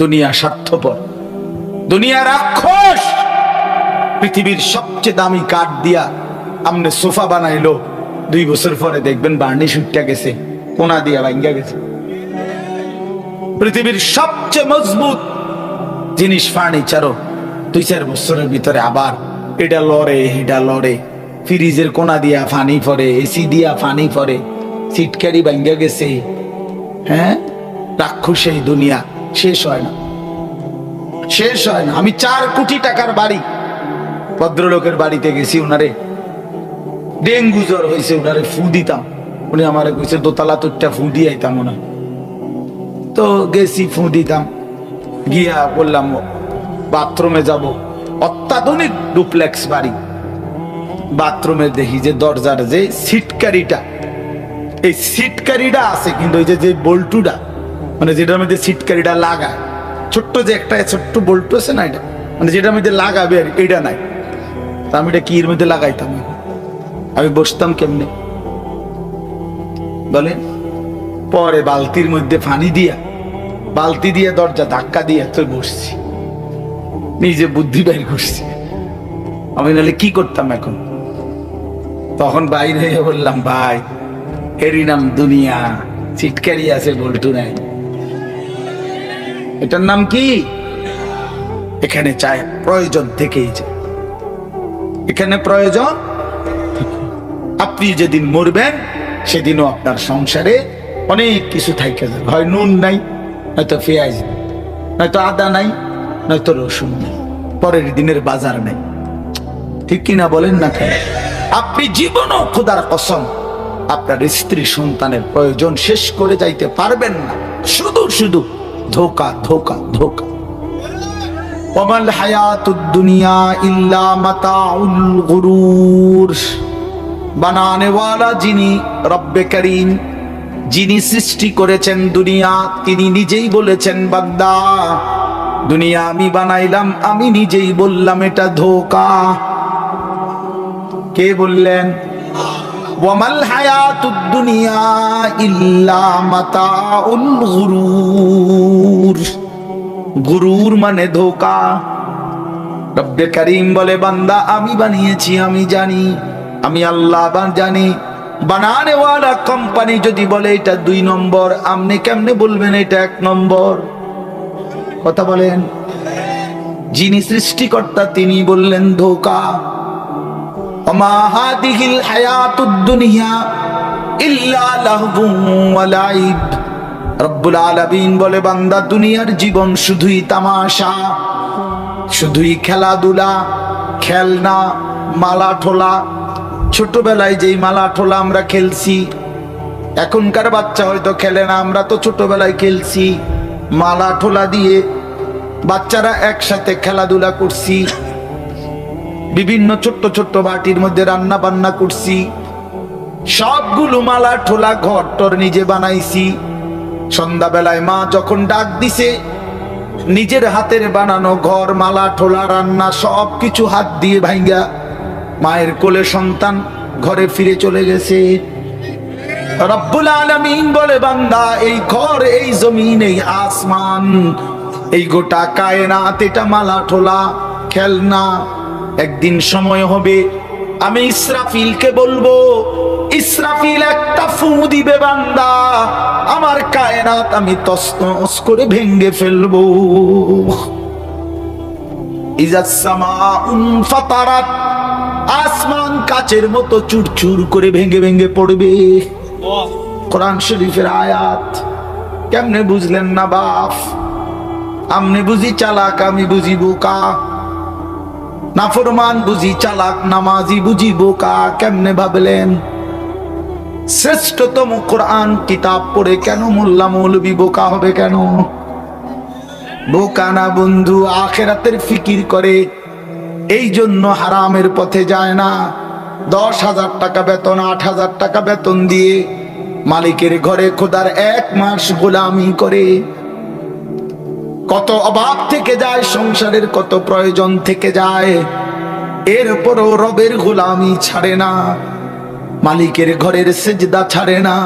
দুনিয়া স্বার্থপর। দুনিয়া রাক্ষস। পৃথিবীর সবচেয়ে দামি কাঠ দিয়া আমনে সোফা বানাইলো। দুই বছর পরে দেখবেন বার্নি সুটটা গেছে, কোনা দিয়া ভাঙ্গা গেছে। পৃথিবীর সবচেয়ে মজবুত জিনিস ফার্নিচারও দুই চার বছরের ভিতরে আবার এটা লড়ে এটা লড়ে। ফ্রিজের কোনা দিয়া ফানি পরে এসি দিয়া ফানি পরে সিটকারি ভাঙ্গা গেছে। হ্যাঁ? রাক্ষস এই দুনিয়া। শেষ হয় না। শেষ হয় না। আমি চার কোটি টাকার বাড়ি ভদ্রলোকের বাড়িতে গেছি ওনারে ডেঙ্গু জ্বর হয়েছে ওনারে ফু দিতাম। উনি আমারে কইছে, দোতলা তোরটা ফু দিয়ে আইতাম ওনা তো গেছি, ফু দিতাম। গিয়া বললাম, বাথরুমে যাব। অত্যাধুনিক ডুপ্লেক্স বাড়ি। বাথরুমে দেখি যে দরজার যে সিটকারিটা এই সিটকারিটা আছে কিন্তু ওই যে বল্টুটা মানে যেটার মধ্যে সিটকারিটা লাগা। ছোট্ট যে একটা, ছোট্ট বল্টু আছে না এটা? মানে যেটার মধ্যে লাগাবে আর এটা নাই। তা আমি এটা কি এর মধ্যে লাগাইতাম? আমি বসতাম কেমনে? বলেন। পরে বালতির মধ্যে পানি দিয়া, বালতি দিয়ে দরজা ধাক্কা দিয়ে তো বসছি। নিজে বুদ্ধি বাইর করছি। আমি নাহলে কি করতাম এখন? তখন বাইরে হয়ে বললাম, ভাই, এরই নাম দুনিয়া। চিটকারি আছে, বল্টু নাই। এটার নাম কি? এখানে চায় প্রয়োজন থেকেই যায় এখানে প্রয়োজন? আপনি যেদিন মরবেন সেদিনও আপনার সংসারে অনেক কিছু থাকে যাবে। হয় নুন নাই নয়তো পেঁয়াজ নেই নয়তো আদা নাই নয়তো রসুন নেই পরের দিনের বাজার নেই। ঠিক কিনা বলেন না কেন? আপনি জীবনও খোদার কসম আপনার স্ত্রী সন্তানের প্রয়োজন শেষ করে যাইতে পারবেন না। শুধু শুধু ধোকা ধোকা ধোকা। ওমাল হায়াতুদ দুনিয়া ইল্লা মাতাউল গুরুর। বানানে ওয়ালা যিনি রব্বে করিম, যিনি সৃষ্টি করেছেন দুনিয়া, তিনি নিজেই বলেছেন, বান্দা, দুনিয়া আমি বানাইলাম, আমি নিজেই বললাম, এটা ধোকা। কে বললেন? ওয়ামাল হায়াতুদ দুনিয়া ইল্লা মাতাউল গুরুর গুরুর মানে ধোকা। রব্বে করিম বলে, বান্দা, আমি বানিয়েছি, আমি জানি, আমি আল্লাহ জানি। বানানে ওয়ালা কোম্পানি যদি বলে, এটা দুই নম্বর আপনি কেমনে বলবেন, এটা এক নম্বর কথা বলেন। যিনি সৃষ্টিকর্তা, তিনি বললেন, ধোকা وما هذه الحياة الدنيا إلا لهو ولعب রব্বুল আলামিন বলে বান্দা দুনিয়ার জীবন শুধুই তামাশা শুধুই খেলাধুলা খেলনা মালা ঠোলা ছোটবেলায় যেই মালা ঠোলা আমরা খেলছি এখনকার বাচ্চা হয়তো খেলে না আমরা তো ছোটবেলায় খেলছি মালা ঠোলা দিয়ে বাচ্চারা একসাথে খেলাধুলা করছি বিভিন্ন ছোট্ট ছোট্ট বাটির মধ্যে রান্না বান্না করছি। সবগুলো মালা ঠোলা ঘর টর নিজে বানাইছি। সন্ধ্যাবেলায় মা যখন ডাক দিছে, নিজের হাতের বানানো ঘর, মালা ঠোলা রান্না সব কিছু হাত দিয়ে ভাইঙ্গা। মায়ের কোলে সন্তান ঘরে ফিরে চলে গেছে। রব্বুল আলামিন বলে, বান্দা, এই ঘর, এই জমিন, এই আসমান, এই গোটা কায়নাত, এটা মালা ঠোলা, খেলনা একদিন সময় হবে, আমি ইসরাফিলকে বলব, ইসরাফিল একটা ফু দিবে বান্দা, আমার কায়নাত আমি তসনস করে ভেঙ্গে ফেলব। আসমান কাচের মতো চুরচুর করে ভেঙে ভেঙে পড়বে। কোরআন শরীফের আয়াত, কেমনে বুঝলেন না বাপ? আমনে বুঝি চালাক, আমি বুঝি বোকা। নাফরমান বুঝি চালাক, নামাজি বুঝি বোকা কেমনে ভাবলেন? শ্রেষ্ঠতম কোরআন কিতাব পড়ে কেন মোল্লা মৌলবি বোকা হবে কেন? বোকা না বন্ধু, আখেরাতের ফিকির করে এই জন্য হারামের পথে যায় না। দশ হাজার টাকা বেতন, আট হাজার টাকা বেতন দিয়ে মালিকের ঘরে খোদার এক মাস গোলামি করে। কত অভাব থেকে যায়, সংসারের কত প্রয়োজন থেকে যায়। এরপরও রবের গোলামি ছাড়ে না, মালিকের ঘরের সেজদা ছাড়ে না।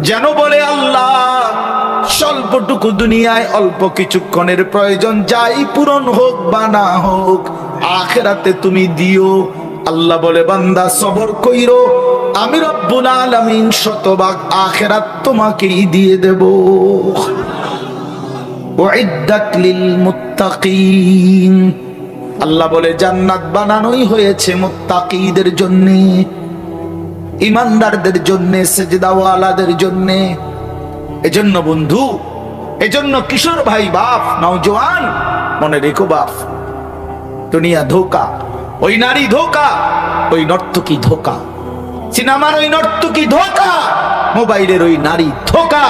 যেন বলে আল্লাহ, স্বল্পটুকু দুনিয়ায় অল্প কিছুক্ষণের প্রয়োজন, যাই পূরণ হোক বা না হোক, আখেরাতে তুমি দিও। আল্লাহ বলে, বান্দা, সবর কইরো, আমি রব্বুল আলামিন শতভাগ আখেরাত তোমাকেই দিয়ে দেব। আল্লাহ বলে, জান্নাত বানানোই হয়েছে মুত্তাকিদের জন্য, ইমানদারদের জন্য, সেজদাওয়ালাদের জন্য। এজন্য বন্ধু, এজন্য কিশোর ভাই, বাপ, নওজোয়ান, মনে রেখো বাপ, দুনিয়া ধোকা, ওই নারী ধোকা, ওই নর্তকী ধোকা। সিনেমার ওই নর্তকী ধোকা মোবাইলের ওই নারী ধোকা,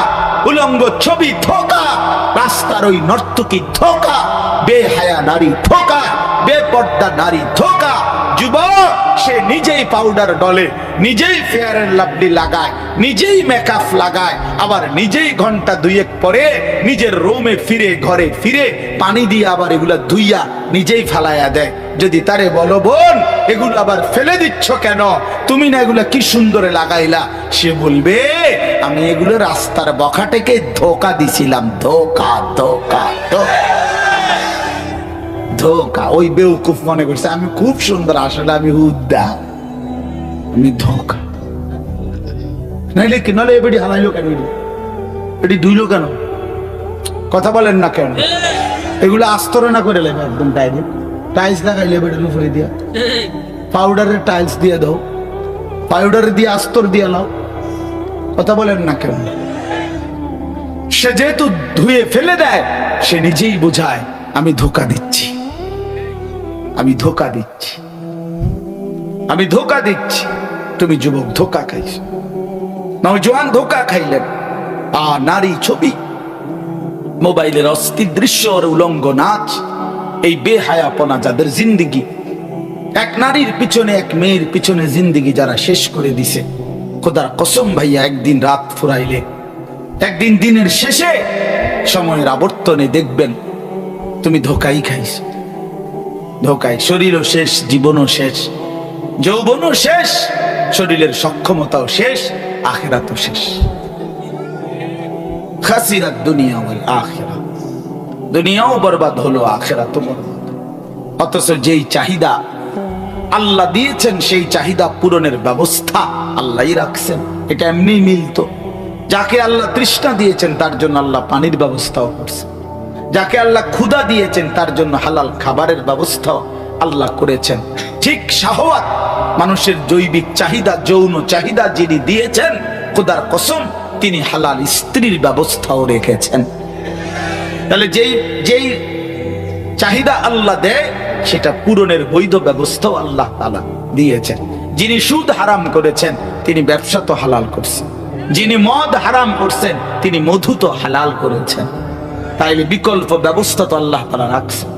উলঙ্গ ছবি ধোকা, রাস্তার ওই নর্তকী ধোকা, বেহায়া নারী ধোকা, বেপর্দা নারী ধোকা। যুবক, সে নিজেই পাউডার ডলে, নিজেই ফেয়ার এন্ড লাভলি লাগায়, নিজেই মেকআপ লাগায়, আবার নিজেই ঘণ্টা দুয়েক পরে নিজের রুমে ফিরে, ঘরে ফিরে পানি দিয়ে আবার এগুলা ধুইয়া নিজেই ফালাইয়া দেয়। যদি তারে বলো, বোন, এগুলো আবার ফেলে দিচ্ছ কেন? তুমি না এগুলা কি সুন্দরে লাগাইলা? সে বলবে, আমি এগুলো রাস্তার বখাটেকে ধোকা দিছিলাম। ধোকা ধোকা ধোকা। ওই বেউকুফ মনে করছে, আমি খুব সুন্দর, আসলে আমি হুদ্দা আমি ধোকা। নাইলে কি? নাহলে এবারে হারাইলো কেন এটি? দুইলো কেন? কথা বলেন না কেন? এগুলো আস্তরে না করে লেবে একদম ডাইরেক্ট টাইলস লাগাইলে এবারে উপরে দিয়া। পাউডারের টাইলস দিয়ে দাও। পাউডার দিয়ে আস্তর দিয়ে লাও কথা বলেন না কেন? সে যেহেতু ধুয়ে ফেলে দেয়, সে নিজেই বোঝায়, আমি ধোকা দিচ্ছি। আমি ধোকা দিচ্ছি। আমি ধোকা দিচ্ছি। তুমি যুবক, ধোকা খাইছ। নওজোয়ান ধোকা খাইলেন। আ, নারী ছবি। মোবাইলের অস্থির দৃশ্য উলঙ্গ নাচ। এই বেহায়াপনা যাদের জিন্দিগি এক নারীর পিছনে এক মেয়ের পিছনে জিন্দিগি যারা শেষ করে দিছে। খোদার কসম ভাইয়া, একদিন রাত ফুরাইলে, একদিন দিনের শেষে সময়ের আবর্তনে দেখবেন তুমি ধোকাই খাইছ। ধোকায় শরীরও শেষ, জীবনও শেষ, যৌবনও শেষ, শরীরের সক্ষমতাও শেষ, আখেরাতও শেষ। খাসিরাত দুনিয়া ওয়াল আখিরা। দুনিয়াও বরবাদ হলো আখেরাতও বরবাদ অথচ যেই চাহিদা আল্লাহ দিয়েছেন সেই চাহিদা পূরণের ব্যবস্থা। আল্লাহই রাখছেন। এটা এমনি মিলতো। যাকে আল্লাহ তৃষ্ণা দিয়েছেন, তার জন্য আল্লাহ পানির ব্যবস্থাও করছেন। যাকে আল্লাহ ক্ষুধা দিয়েছেন, তার জন্য হালাল খাবারের ব্যবস্থাও আল্লাহ করেছেন। ঠিক শাহওয়াত, মানুষের জৈবিক চাহিদা, যৌন চাহিদা যিনি দিয়েছেন, খোদার কসম, তিনি হালাল স্ত্রীর ব্যবস্থাও রেখেছেন। তাহলে যেই যেই চাহিদা আল্লাহ দেয় সেটা পূরণের বৈধ ব্যবস্থাও আল্লাহ তালা দিয়েছেন। যিনি সুদ হারাম করেছেন, তিনি ব্যবসা তো হালাল করছেন। যিনি মদ হারাম করছেন, তিনি মধু তো হালাল করেছেন। তাইলে বিকল্প ব্যবস্থা তো আল্লাহ তালা রাখছেন।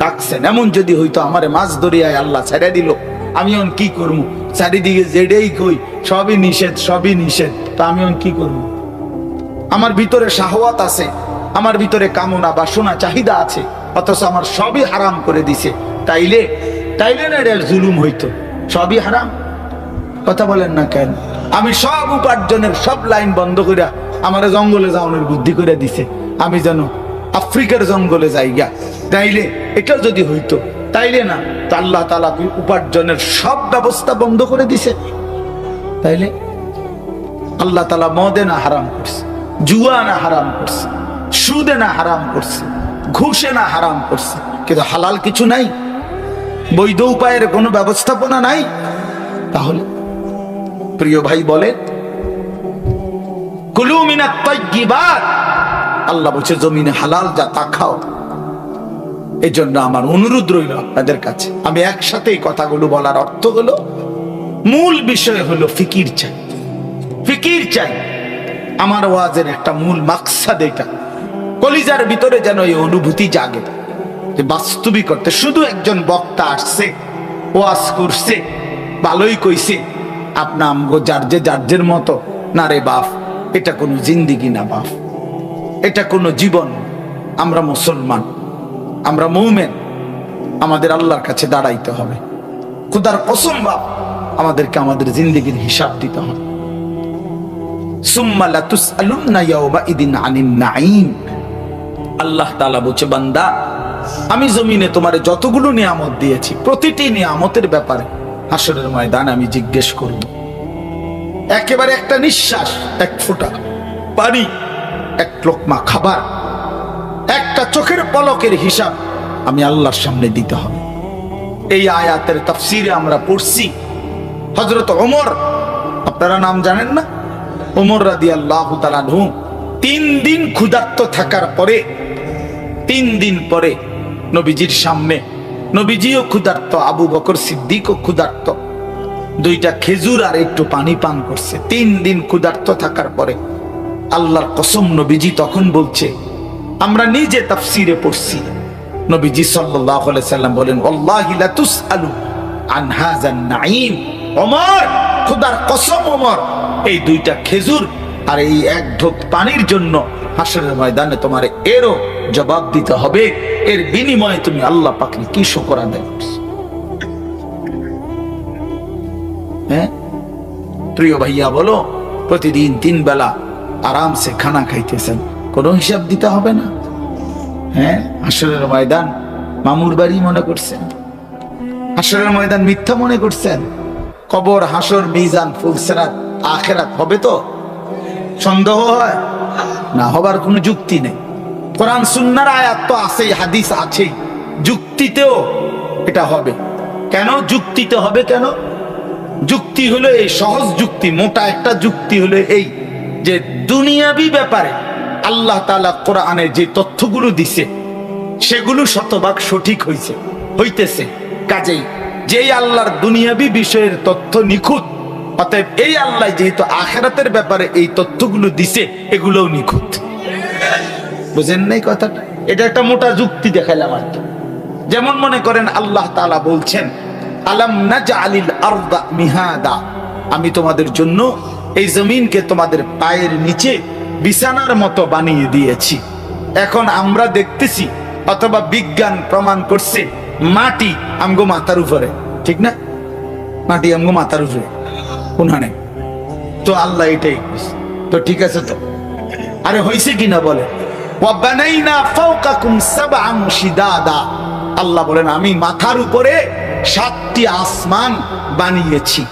রাখছেন। এমন যদি হইতো আমারে মাছ দরিয়ায় আল্লাহ ছেড়ে দিল, আমি এখন কি করব? চারিদিকে জেডেই কই, সবই নিষেধ সবই নিষেধ, তা আমি এখন কি করব? আমার ভিতরে শাহওয়াত আছে, আমার ভিতরে কামনা, বাসনা, চাহিদা আছে। অথচ আমার সবই হারাম করে দিছে। তাইলে তাইলে না জুলুম হইতো। সবই হারাম। কথা বলেন না কেন? আমি সব উপার্জনের সব লাইন বন্ধ করে আমার জঙ্গলে যাওয়ানোর বুদ্ধি করে দিছে। আমি যেন আফ্রিকার জঙ্গলে যাই গা। তাইলে, এটা যদি হইতো, তাইলে না, তো আল্লাহ তালা উপার্জনের সব ব্যবস্থা বন্ধ করে দিছে? তাইলে, আল্লাহ তালা মদে না হারাম করছে, জুয়া না হারাম করছে, সুদে না হারাম করছে। ঘুষে না হারাম করছে। কিন্তু হালাল কিছু নাই, বৈধ উপায়ের কোনো ব্যবস্থাপনা নাই। তাহলে প্রিয় ভাই বলে আল্লাহ বলছে, জমিনে হালাল যা তা খাও। এই জন্য আমার অনুরোধ রইল আপনাদের কাছে। আমি একসাথে এই কথাগুলো বলার অর্থ হলো, মূল বিষয় হলো ফিকির চাই। ফিকির চাই। আমার ওয়াজের একটা মূল মাকসাদ এটা। কলিজার ভিতরে যেন এই অনুভূতি জাগে। যে বাস্তবিক করতে শুধু একজন বক্তা আসছে, ওয়াজ করছে, ভালোই কইছে। আপনা আমগো জার্জে জার্জের মতো। না রে বাপ, এটা কোনো জিন্দিগি না বাপ। এটা কোনো জীবন। আমরা মুসলমান। আমরা মৌমেন। আমাদের আল্লাহর কাছে দাঁড়াইতে হবে। খুদার কসম বাপ, আমাদেরকে আমাদের জিন্দিগির হিসাব দিতে হবে। সুম্মা লাতুসআলুন্না ইয়াওমাইদিন আনিন নাঈম। আল্লাহ তালা বলছে, বান্দা, আমি জমিনে তোমার যতগুলো নিয়ামত দিয়েছি, প্রতিটি নিয়ামতের ব্যাপারে হাসরের ময়দান আমি জিজ্ঞেস করব। একেবারে একটা নিঃশ্বাস, এক ফোঁটা পানি, এক লোকমা খাবার, একটা চোখের পলকের হিসাব আমি আল্লাহর সামনে দিতে হবে। এই আয়াতের তাফসিরে আমরা পড়ছি হজরত ওমর, আপনারা নাম জানেন না? ওমর রাদি আল্লাহ তালানহু তিন দিন ক্ষুধার্ত থাকার পরে, তিন দিন পরে নবীজির সামনে, নবীজিও ক্ষুধার্ত, আবু বকর সিদ্দিকও ক্ষুধার্ত। দুইটা খেজুর আর একটু পানি পান করছে। তিন দিন ক্ষুধার্ত থাকার পরে আল্লাহর কসম নবীজি তখন বলছে, আমরা নিজে তাফসিরে পড়ছি। নবীজি সাল্লাম বলেন আল্লাহি লা তুসআলু আন হাযান নাঈম। ওমর, খোদার কসম ওমর, এই দুইটা খেজুর আর এই এক ঢোক পানির জন্য হাসরের ময়দানে তোমার এরও জবাব দিতে হবে। এর বিনিময়ে তুমি আল্লাহ পাককে কি শুকর আদায় হ্যাঁ? প্রিয় ভাইয়া, বলো, প্রতিদিন তিন বেলা আরামসে খানা খাইতেছেন, কোনো হিসাব দিতে হবে না? হ্যাঁ? হাসরের ময়দান মামুর বাড়ি মনে করছেন? হাসরের ময়দান মিথ্যা মনে করছেন? কবর, হাসর, মিজান, ফুলসেরাত, আখেরাত হবে তো? সন্দেহ হয়? না হবার কোনো যুক্তি নেই। কোরআন সুন্নার আয়াত তো আছেই, হাদিস আছেই। যুক্তিতেও এটা হবে। কেন যুক্তিতে হবে কেন? যুক্তি হলো এই সহজ যুক্তি, মোটা একটা যুক্তি হলো এই যে দুনিয়াবি ব্যাপারে আল্লাহ তাআলা কোরআনে যে তথ্যগুলো দিছে, সেগুলো শতভাগ সঠিক হইছে, হইতেছে। কাজেই যেই আল্লাহর দুনিয়াবি বিষয়ের তথ্য নিখুঁত অতএব এই আল্লাহ যেহেতু আখেরাতের ব্যাপারে এই তথ্যগুলো দিছে, এগুলোও নিখুঁত। বুঝেন নাই কথাটা? এটা একটা মোটা যুক্তি দেখাইলাম আর কি। যেমন মনে করেন আল্লাহ তাআলা বলছেন, আলাম আরদা মিহাদা? আমি তোমাদের জন্য এই জমিনকে তোমাদের পায়ের নিচে বিছানার মতো বানিয়ে দিয়েছি। এখন আমরা দেখতেছি, অথবা বিজ্ঞান প্রমাণ করছে, মাটি আমগো মাথার উপরে। ঠিক না? মাটি আমগো মাথার উপরে। কোনখানে? তো আল্লাহ এটাই তো ঠিক আছে তো। আরে হয়েছে কিনা বলে আল্লাহ বলেন, আমি মাথার উপরে সাতটি আসমান বানিয়েছি।